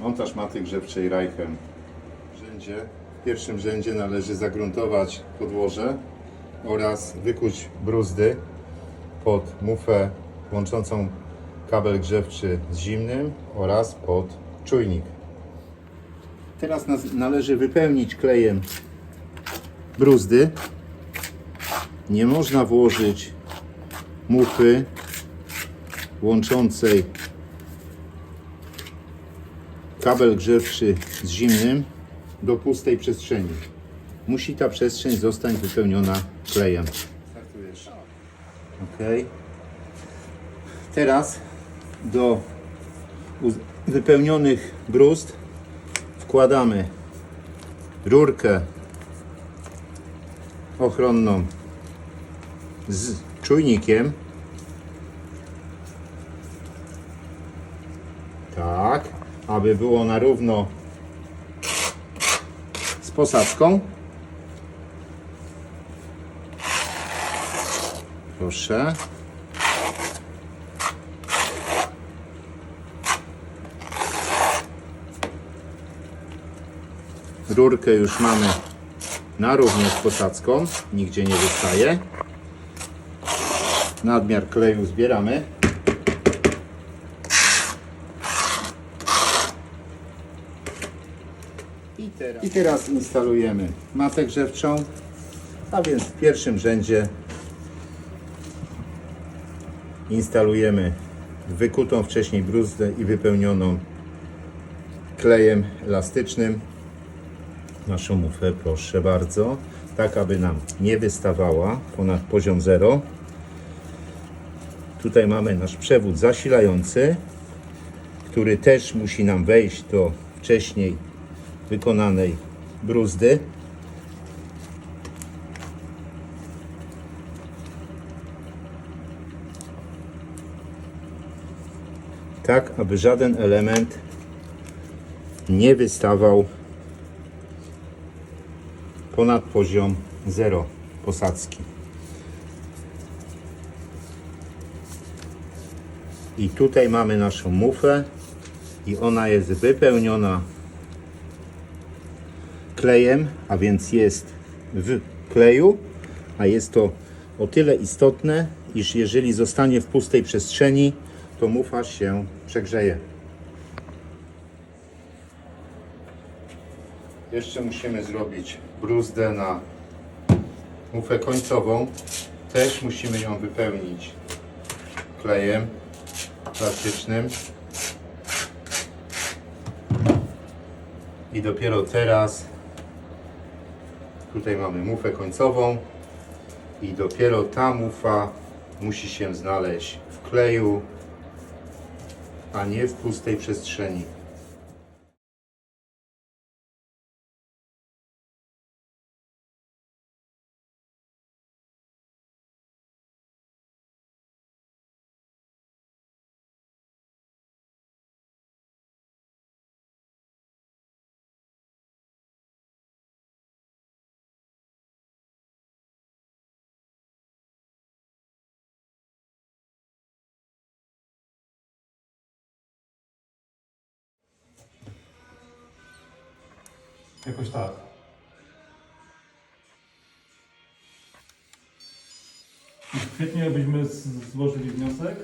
Montaż maty grzewczej Reichem. W rzędzie, w pierwszym rzędzie należy zagruntować podłoże oraz wykuć bruzdy pod mufę łączącą kabel grzewczy z zimnym oraz pod czujnik. Teraz należy wypełnić klejem bruzdy. Nie można włożyć mufy łączącej kabel grzewczy z zimnym do pustej przestrzeni. Musi ta przestrzeń zostać wypełniona klejem. Ok. Teraz do wypełnionych bruzd wkładamy rurkę ochronną z czujnikiem. Tak, aby było na równo z posadzką. Proszę. Rurkę już mamy na równo z posadzką, nigdzie nie wystaje. Nadmiar kleju zbieramy. I teraz, I teraz instalujemy matę grzewczą, a więc w pierwszym rzędzie instalujemy wykutą wcześniej bruzdę i wypełnioną klejem elastycznym. Naszą mufę, proszę bardzo, tak aby nam nie wystawała ponad poziom 0. Tutaj mamy nasz przewód zasilający, który też musi nam wejść do wcześniej wykonanej bruzdy. Tak, aby żaden element nie wystawał ponad poziom 0 posadzki. I tutaj mamy naszą mufę i ona jest wypełniona klejem, a więc jest w kleju, a jest to o tyle istotne, iż jeżeli zostanie w pustej przestrzeni, to mufa się przegrzeje. Jeszcze musimy zrobić bruzdę na mufę końcową. Też musimy ją wypełnić klejem plastycznym. I dopiero teraz tutaj mamy mufę końcową i dopiero ta mufa musi się znaleźć w kleju, a nie w pustej przestrzeni. Jakoś tak. W kwietniu jakbyśmy z- złożyli wniosek,